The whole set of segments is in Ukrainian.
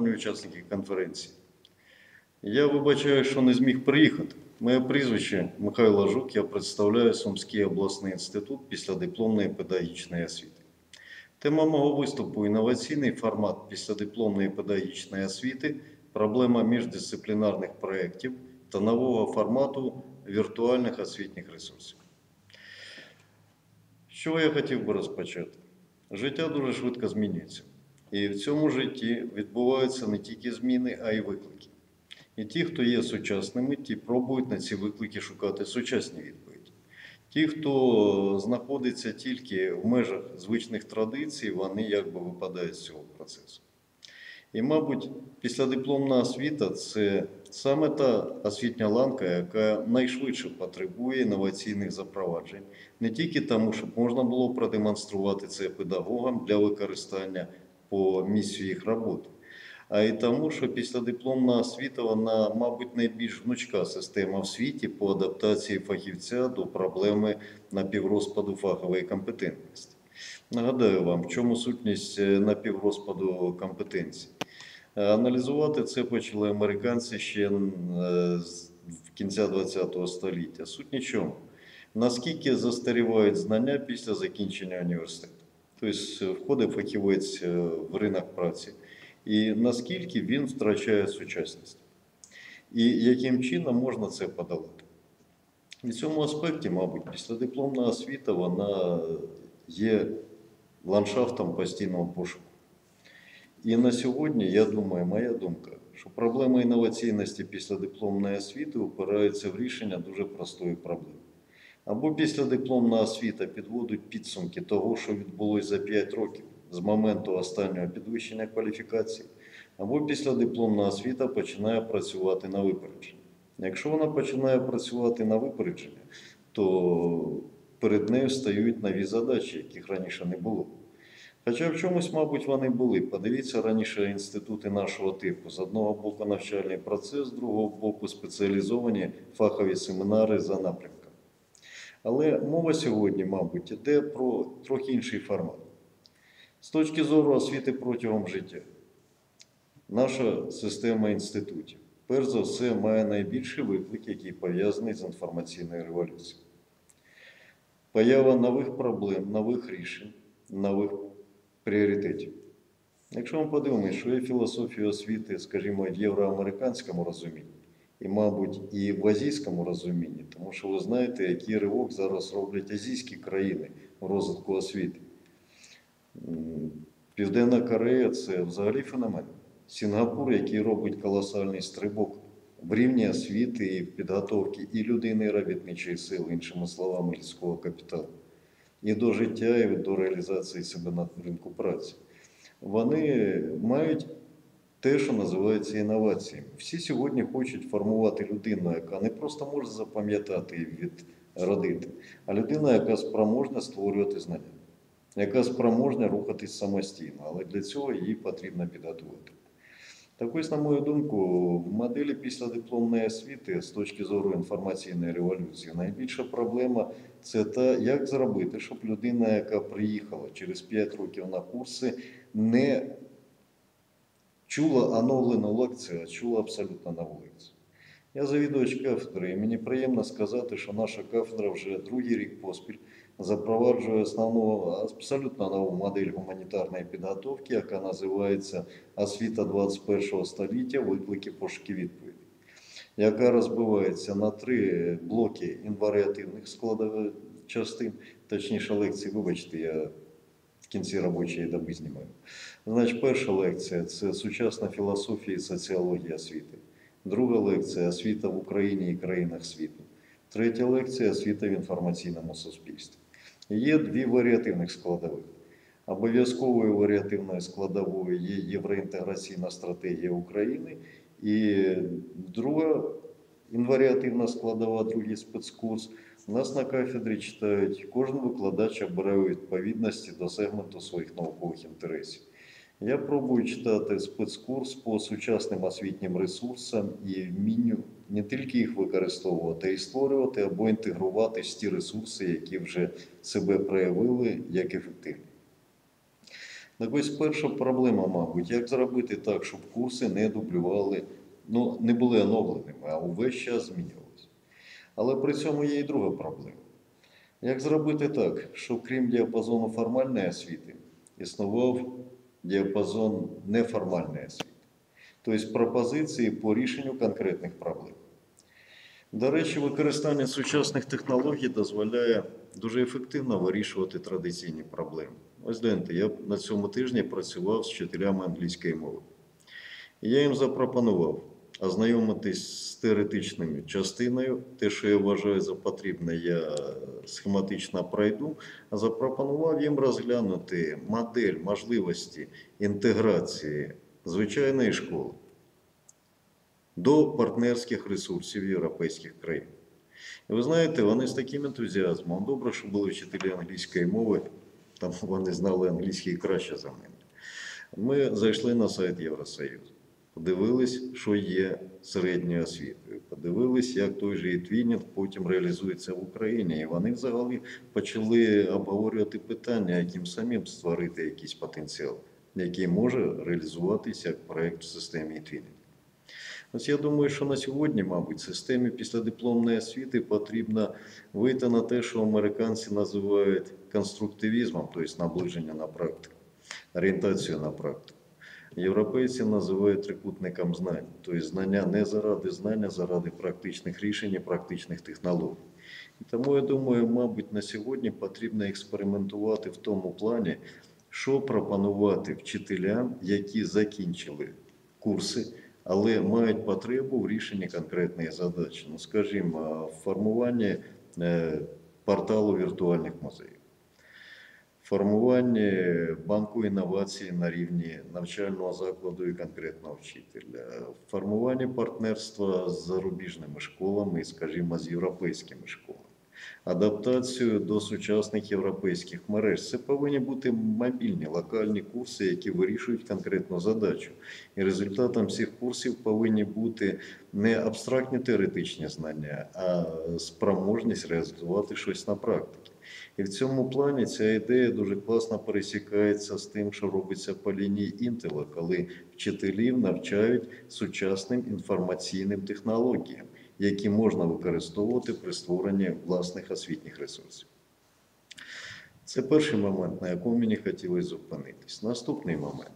Учасники конференції, я вибачаю, що не зміг приїхати. Моє прізвище Михайло Жук, я представляю Сумський обласний інститут післядипломної педагогічної освіти. Тема мого виступу інноваційний формат післядипломної педагогічної освіти, проблема міждисциплінарних проєктів та нового формату віртуальних освітніх ресурсів. З чого я хотів би розпочати? Життя дуже швидко змінюється. І в цьому житті відбуваються не тільки зміни, а й виклики. І ті, хто є сучасними, ті пробують на ці виклики шукати сучасні відповіді. Ті, хто знаходиться тільки в межах звичних традицій, вони якби випадають з цього процесу. І, мабуть, післядипломна освіта це саме та освітня ланка, яка найшвидше потребує інноваційних запроваджень, не тільки тому, щоб можна було продемонструвати це педагогам для використання по місцю їх роботи, а й тому, що післядипломна освіта, вона, мабуть, найбільш гнучка система в світі по адаптації фахівця до проблеми напіврозпаду фахової компетентності. Нагадаю вам, в чому сутність е, напіврозпаду компетенції. Е, Аналізувати це почали американці ще е, з кінця ХХ століття. Суть нічому. Наскільки застарівають знання після закінчення університету? Тобто входить фахівець е, в ринок праці, і наскільки він втрачає сучасність, і яким чином можна це подолати. В цьому аспекті, мабуть, післядипломна освіта вона є ландшафтом постійного пошуку. І на сьогодні, я думаю, моя думка, що проблема інноваційності післядипломної освіти опирається в рішення дуже простої проблеми. Або післядипломна освіта підводить підсумки того, що відбулося за 5 років з моменту останнього підвищення кваліфікації, або післядипломна освіта починає працювати на випередження. Якщо вона починає працювати на випередження, то перед нею стають нові задачі, яких раніше не було. Хоча в чомусь, мабуть, вони були. Подивіться раніше інститути нашого типу. З одного боку навчальний процес, з другого боку спеціалізовані фахові семінари за напрямками. Але мова сьогодні, мабуть, йде про трохи інший формат. З точки зору освіти протягом життя, наша система інститутів, перш за все, має найбільший виклик, який пов'язаний з інформаційною революцією. Поява нових проблем, нових рішень, нових пріоритетів. Якщо ми подивимося, що є філософія освіти, скажімо, в євроамериканському розумінні, і, мабуть, і в азійському розумінні, тому що ви знаєте, який ривок зараз роблять азійські країни в розвитку освіти. Південна Корея це взагалі феномен. Сінгапур, який робить колосальний стрибок в рівні освіти і підготовки і людини, і робітничої сили, іншими словами, людського капіталу, і до життя, і до реалізації себе на ринку праці. Вони мають те, що називається інноваціями. Всі сьогодні хочуть формувати людину, яка не просто може запам'ятати і відродити, а людина, яка спроможна створювати знання, яка спроможна рухатись самостійно, але для цього її потрібно підготувати. Так ось, на мою думку, в моделі післядипломної освіти з точки зору інформаційної революції найбільша проблема це та, як зробити, щоб людина, яка приїхала через 5 років на курси, не чула оновлену лекцію, а чула абсолютно нову лекцію. Я завідувач кафедри, і мені приємно сказати, що наша кафедра вже другий рік поспіль запроваджує основну абсолютно нову модель гуманітарної підготовки, яка називається Освіта 21 століття, виклики пошуки відповідей, яка розбивається на три блоки інваріативних складових частин, точніше лекції, вибачте, я в кінці робочої доби знімаю. Значить, перша лекція це сучасна філософія і соціологія освіти. Друга лекція освіта в Україні і країнах світу. Третя лекція освіта в інформаційному суспільстві. Є дві варіативних складових. Обов'язковою варіативною складовою є євроінтеграційна стратегія України, і друга інваріативна складова, другий спецкурс. У нас на кафедрі читають, кожен викладач обирає у відповідності до сегменту своїх наукових інтересів. Я пробую читати спецкурс по сучасним освітнім ресурсам і вмінню не тільки їх використовувати, а й створювати або інтегрувати в ті ресурси, які вже себе проявили як ефективні. Так ось перша проблема, мабуть, як зробити так, щоб курси не дублювали, ну, не були оновленими, а увесь час змінювалися. Але при цьому є і друга проблема. Як зробити так, щоб крім діапазону формальної освіти, існував діапазон неформальної освіти, тобто пропозиції по рішенню конкретних проблем. До речі, використання сучасних технологій дозволяє дуже ефективно вирішувати традиційні проблеми. Ось гляньте, я на цьому тижні працював з вчителями англійської мови. Я їм запропонував ознайомитись з теоретичною частиною, те, що я вважаю за потрібне, я схематично пройду, запропонував їм розглянути модель можливості інтеграції звичайної школи до партнерських ресурсів європейських країн. І ви знаєте, вони з таким ентузіазмом. Добре, що були вчителі англійської мови, там вони знали англійський краще за мене. Ми зайшли на сайт Євросоюзу, подивились, що є середньою освітою, подивились, як той же твінінг потім реалізується в Україні. І вони взагалі почали обговорювати питання, яким самим створити якийсь потенціал, який може реалізуватися як проєкт в системі твінінг. Ось я думаю, що на сьогодні, мабуть, системі післядипломної освіти потрібно вийти на те, що американці називають конструктивізмом, тобто наближення на практику, орієнтацію на практику. Європейці називають трикутником знань, тобто знання не заради знання, а заради практичних рішень і практичних технологій. І тому я думаю, мабуть, на сьогодні потрібно експериментувати в тому плані, що пропонувати вчителям, які закінчили курси але мають потребу в рішенні конкретної задачі. Ну, скажімо, в формуванні е, порталу віртуальних музеїв, формуванні банку інновацій на рівні навчального закладу і конкретного вчителя, формуванні партнерства з зарубіжними школами скажімо, з європейськими школами. Адаптацію до сучасних європейських мереж. Це повинні бути мобільні локальні курси, які вирішують конкретну задачу. І результатом цих курсів повинні бути не абстрактні теоретичні знання, а спроможність реалізувати щось на практиці. І в цьому плані ця ідея дуже класно пересікається з тим, що робиться по лінії інтела, коли вчителів навчають сучасним інформаційним технологіям, які можна використовувати при створенні власних освітніх ресурсів. Це перший момент, на якому мені хотілося зупинитись. Наступний момент.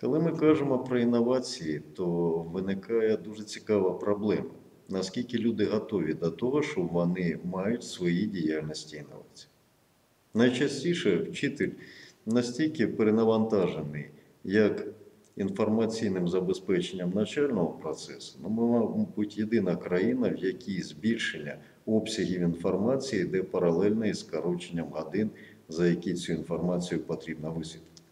Коли ми кажемо про інновації, то виникає дуже цікава проблема. Наскільки люди готові до того, що вони мають в своїй діяльності інновації? Найчастіше вчитель настільки перенавантажений як інформаційним забезпеченням навчального процесу, ну, ми, мабуть, єдина країна, в якій збільшення обсягів інформації йде паралельно із скороченням годин, за які цю інформацію потрібно висвітлити.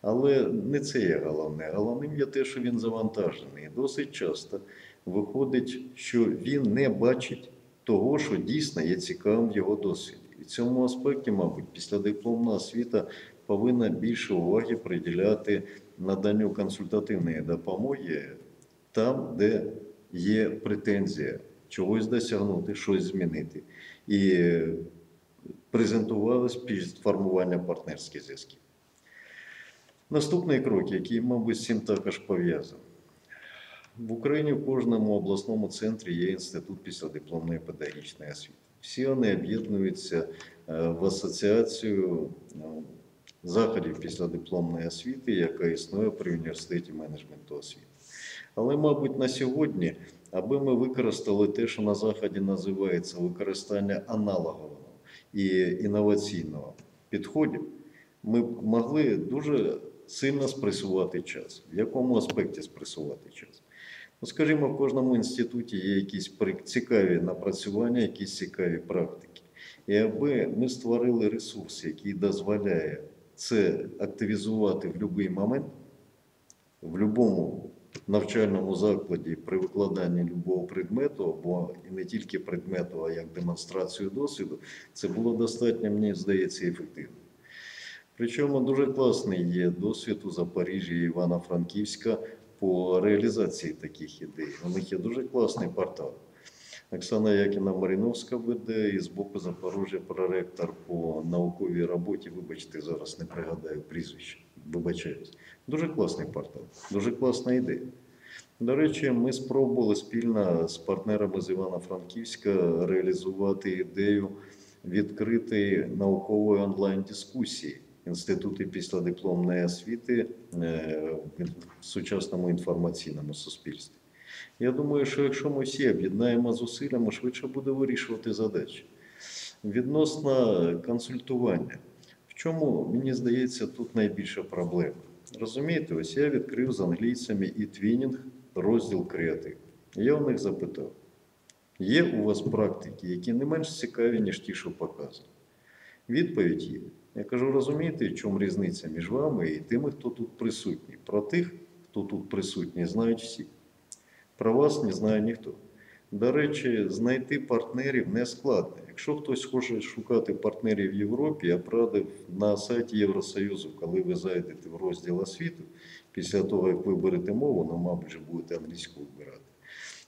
Але не це є головне. Головним є те, що він завантажений. Досить часто виходить, що він не бачить того, що дійсно є цікавим його досвіді. І в цьому аспекті, мабуть, післядипломна освіта повинна більше уваги приділяти наданню консультативної допомоги там, де є претензія чогось досягнути, щось змінити. І презентувалось під формування партнерських зв'язків. Наступний крок, який, мабуть, з цим також пов'язаний. В Україні в кожному обласному центрі є інститут післядипломної педагогічної освіти. Всі вони об'єднуються е, в асоціацію ну, заходів післядипломної освіти, яка існує при університеті менеджменту освіти. Але, мабуть, на сьогодні, аби ми використали те, що на заході називається використання аналогового і інноваційного підходів, ми б могли дуже сильно спресувати час. В якому аспекті спресувати час? Ну, скажімо, в кожному інституті є якісь цікаві напрацювання, якісь цікаві практики. І аби ми створили ресурс, який дозволяє це активізувати в будь-який момент, в будь-якому навчальному закладі при викладанні будь-якого предмету, або і не тільки предмету, а як демонстрацію досвіду, це було достатньо, мені здається, ефективно. Причому дуже класний є досвід у Запоріжжі і Івано-Франківська по реалізації таких ідей. У них є дуже класний портал. Оксана Якіна Маріновська веде і з боку Запоріжжя проректор по науковій роботі. Вибачте, зараз не пригадаю прізвище. Вибачаюсь. Дуже класний портал, дуже класна ідея. До речі, ми спробували спільно з партнерами з Івано-Франківська реалізувати ідею відкритої наукової онлайн-дискусії Інститути післядипломної освіти е, в сучасному інформаційному суспільстві. Я думаю, що якщо ми всі об'єднаємо зусиллями, швидше буде вирішувати задачі. Відносно консультування, в чому, мені здається, тут найбільша проблема. Розумієте, ось я відкрив з англійцями і твінінг розділ креатив. Я у них запитав: є у вас практики, які не менш цікаві, ніж ті, що показані? Відповідь є. Я кажу, розумієте, в чому різниця між вами і тими, хто тут присутній? Про тих, хто тут присутній, знають всі. Про вас не знає ніхто. До речі, знайти партнерів не складно. Якщо хтось хоче шукати партнерів в Європі, я порадив на сайті Євросоюзу, коли ви зайдете в розділ освіту, після того, як ви берете мову, ну, мабуть, вже будете англійську вибирати.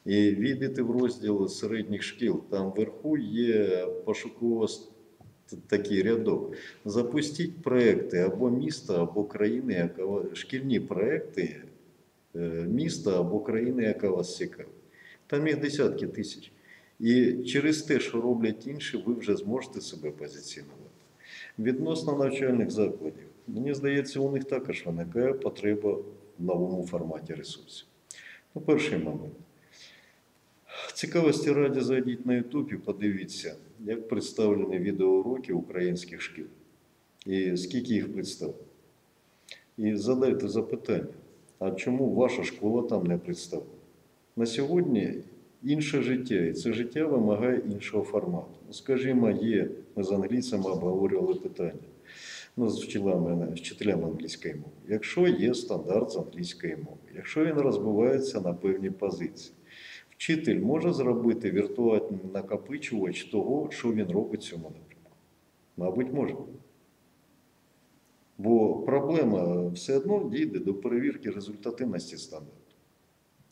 І війдете в розділ середніх шкіл, там вверху є пошуково такий рядок. Запустіть проекти або міста, або країни, яка шкільні проекти е, міста або країни, яка вас цікавить. Там їх десятки тисяч. І через те, що роблять інші, ви вже зможете себе позиціонувати. Відносно навчальних закладів, мені здається, у них також виникає потреба в новому форматі ресурсів. Ну, перший момент. Цікавості раді зайдіть на YouTube і подивіться, як представлені відеоуроки українських шкіл і скільки їх представлено. І задайте запитання, а чому ваша школа там не представлена? На сьогодні інше життя, і це життя вимагає іншого формату. Ну, Скажімо, є, ми з англійцями обговорювали питання. Ну, з вчителями, з вчителями англійської мови. Якщо є стандарт з англійської мови, якщо він розбивається на певні позиції, вчитель може зробити віртуальний накопичувач того, що він робить в цьому напрямку. Мабуть, може. Бо проблема все одно дійде до перевірки результативності стандарту.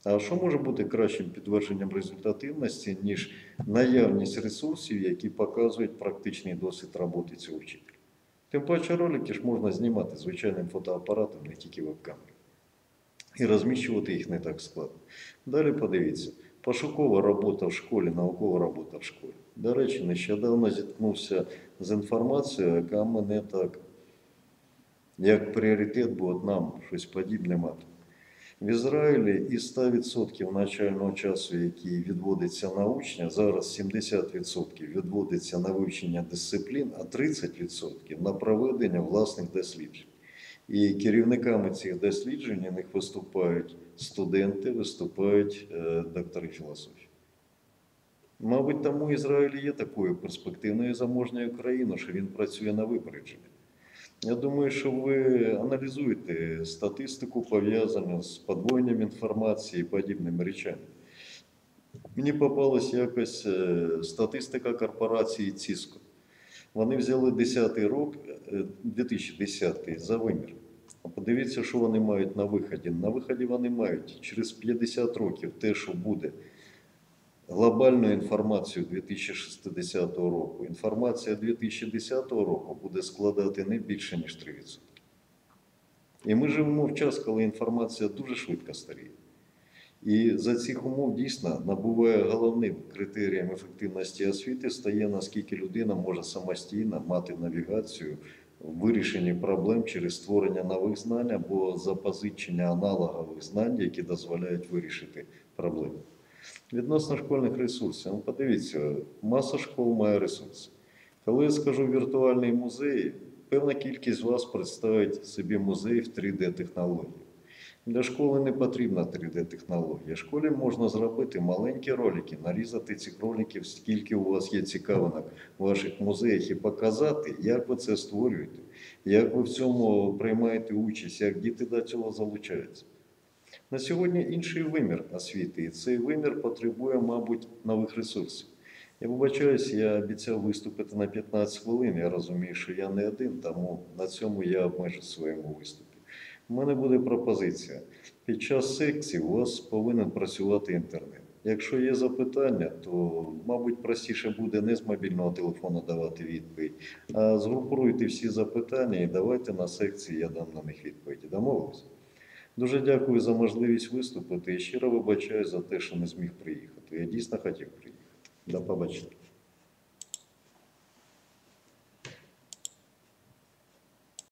А що може бути кращим підтвердженням результативності, ніж наявність ресурсів, які показують практичний досвід роботи цього вчителя? Тим паче ролики ж можна знімати звичайним фотоапаратом, не тільки веб-камерою. І розміщувати їх не так складно. Далі подивіться, пошукова робота в школі, наукова робота в школі. До речі, нещодавно зіткнувся з інформацією, яка мене так, як пріоритет, бо нам щось подібне мати. В Ізраїлі із 100% навчального часу, який відводиться на учня, зараз 70% відводиться на вивчення дисциплін, а 30% на проведення власних досліджень. І керівниками цих досліджень них виступають студенти, виступають е, доктори філософії. Мабуть, тому Ізраїль є такою перспективною заможною країною, що він працює на випередження. Я думаю, що ви аналізуєте статистику, пов'язану з подвоєнням інформації і подібними речами. Мені попалась якось е, статистика корпорації Cisco. Вони взяли 10 рік, е, 2010 за вимір. А подивіться, що вони мають на виході. На виході вони мають через 50 років те, що буде глобальну інформацію 2060 року. Інформація 2010 року буде складати не більше, ніж 3%. І ми живемо в час, коли інформація дуже швидко старіє. І за цих умов дійсно набуває головним критерієм ефективності освіти стає, наскільки людина може самостійно мати навігацію в вирішенні проблем через створення нових знань або запозичення аналогових знань, які дозволяють вирішити проблеми. Відносно школьних ресурсів, ну, подивіться, маса школ має ресурси. Коли я скажу віртуальний музей, певна кількість з вас представить собі музей в 3D-технології. Для школи не потрібна 3D-технологія. Школі можна зробити маленькі ролики, нарізати цих роликів, скільки у вас є цікавинок в ваших музеях, і показати, як ви це створюєте, як ви в цьому приймаєте участь, як діти до цього залучаються. На сьогодні інший вимір освіти, і цей вимір потребує, мабуть, нових ресурсів. Я вибачаюсь, я обіцяв виступити на 15 хвилин. Я розумію, що я не один, тому на цьому я обмежу своєму виступі. У мене буде пропозиція. Під час секції у вас повинен працювати інтернет. Якщо є запитання, то, мабуть, простіше буде не з мобільного телефону давати відповідь, а згрупуйте всі запитання і давайте на секції, я дам на них відповіді. Домовились? Дуже дякую за можливість виступити і щиро вибачаю за те, що не зміг приїхати. Я дійсно хотів приїхати. До побачення.